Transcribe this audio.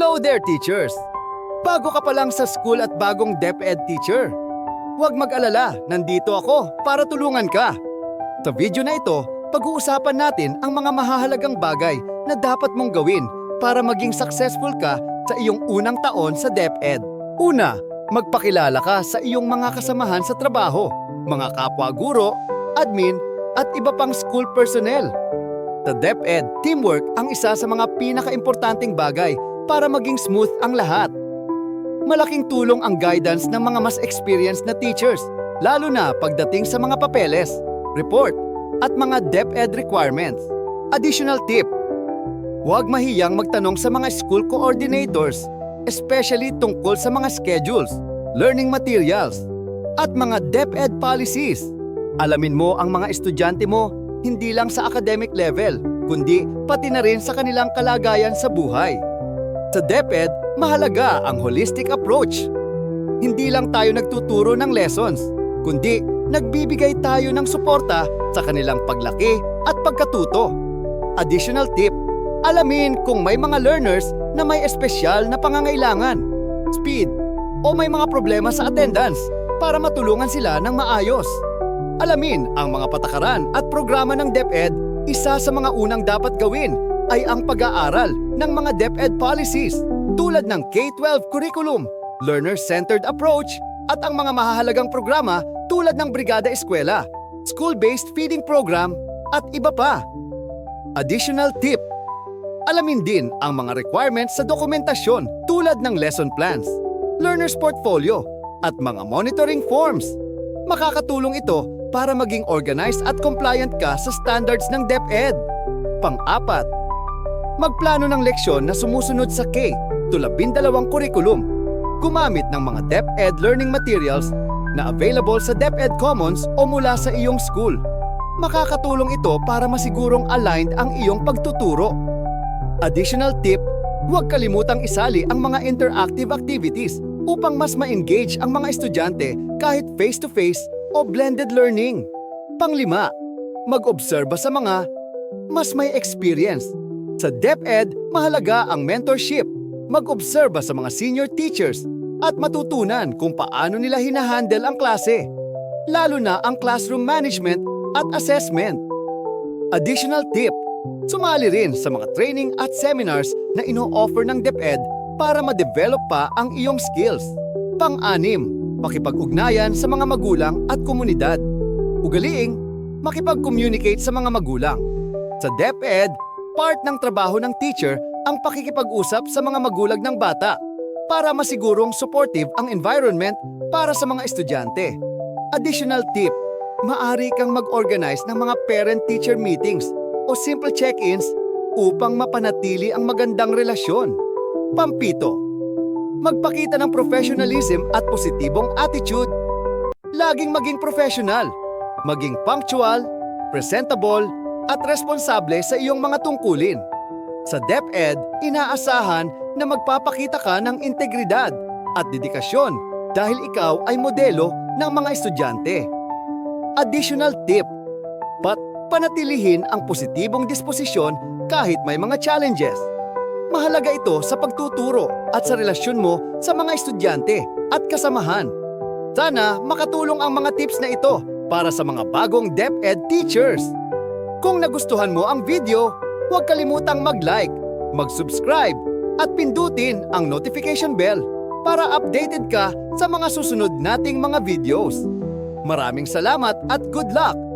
Hello there, teachers! Bago ka pa lang sa school at bagong DepEd teacher. Huwag mag-alala, nandito ako para tulungan ka. Sa video na ito, pag-uusapan natin ang mga mahahalagang bagay na dapat mong gawin para maging successful ka sa iyong unang taon sa DepEd. Una, magpakilala ka sa iyong mga kasamahan sa trabaho, mga kapwa guro, admin, at iba pang school personnel. Sa DepEd, teamwork ang isa sa mga pinaka-importanting bagay para maging smooth ang lahat. Malaking tulong ang guidance ng mga mas experienced na teachers, lalo na pagdating sa mga papeles, report, at mga DepEd requirements. Additional tip, huwag mahiyang magtanong sa mga school coordinators, especially tungkol sa mga schedules, learning materials, at mga DepEd policies. Alamin mo ang mga estudyante mo hindi lang sa academic level, kundi pati na rin sa kanilang kalagayan sa buhay. Sa DepEd, mahalaga ang holistic approach. Hindi lang tayo nagtuturo ng lessons, kundi nagbibigay tayo ng suporta sa kanilang paglaki at pagkatuto. Additional tip, alamin kung may mga learners na may espesyal na pangangailangan, speed, o may mga problema sa attendance para matulungan sila ng maayos. Alamin ang mga patakaran at programa ng DepEd, isa sa mga unang dapat gawin ay ang pag-aaral ng mga DepEd policies tulad ng K-12 curriculum, learner-centered approach, at ang mga mahahalagang programa tulad ng Brigada Eskwela, school-based feeding program, at iba pa. Additional tip, alamin din ang mga requirements sa dokumentasyon tulad ng lesson plans, learner's portfolio, at mga monitoring forms. Makakatulong ito para maging organized at compliant ka sa standards ng DepEd. Pang-apat, magplano ng leksyon na sumusunod sa K to labindalawang kurikulum. Gumamit ng mga DepEd learning materials na available sa DepEd Commons o mula sa iyong school. Makakatulong ito para masigurong aligned ang iyong pagtuturo. Additional tip, huwag kalimutang isali ang mga interactive activities upang mas ma-engage ang mga estudyante kahit face-to-face o blended learning. Panglima, mag-obserba sa mga mas may experience. Sa DepEd, mahalaga ang mentorship. Mag-obserba sa mga senior teachers at matutunan kung paano nila hinahandle ang klase. Lalo na ang classroom management at assessment. Additional tip, sumali rin sa mga training at seminars na ino-offer ng DepEd para ma-develop pa ang iyong skills. Pang-anim, makipag-ugnayan sa mga magulang at komunidad. Ugaliing, makipag-communicate sa mga magulang. Sa DepEd, part ng trabaho ng teacher ang pakikipag-usap sa mga magulang ng bata para masigurong supportive ang environment para sa mga estudyante. Additional tip, maari kang mag-organize ng mga parent-teacher meetings o simple check-ins upang mapanatili ang magandang relasyon. Pampito, magpakita ng professionalism at positibong attitude. Laging maging professional, maging punctual, presentable, at responsable sa iyong mga tungkulin. Sa DepEd, inaasahan na magpapakita ka ng integridad at dedikasyon dahil ikaw ay modelo ng mga estudyante. Additional tip, pat panatilihin ang positibong disposisyon kahit may mga challenges. Mahalaga ito sa pagtuturo at sa relasyon mo sa mga estudyante at kasamahan. Sana makatulong ang mga tips na ito para sa mga bagong DepEd teachers. Kung nagustuhan mo ang video, huwag kalimutang mag-like, mag-subscribe, at pindutin ang notification bell para updated ka sa mga susunod nating mga videos. Maraming salamat at good luck!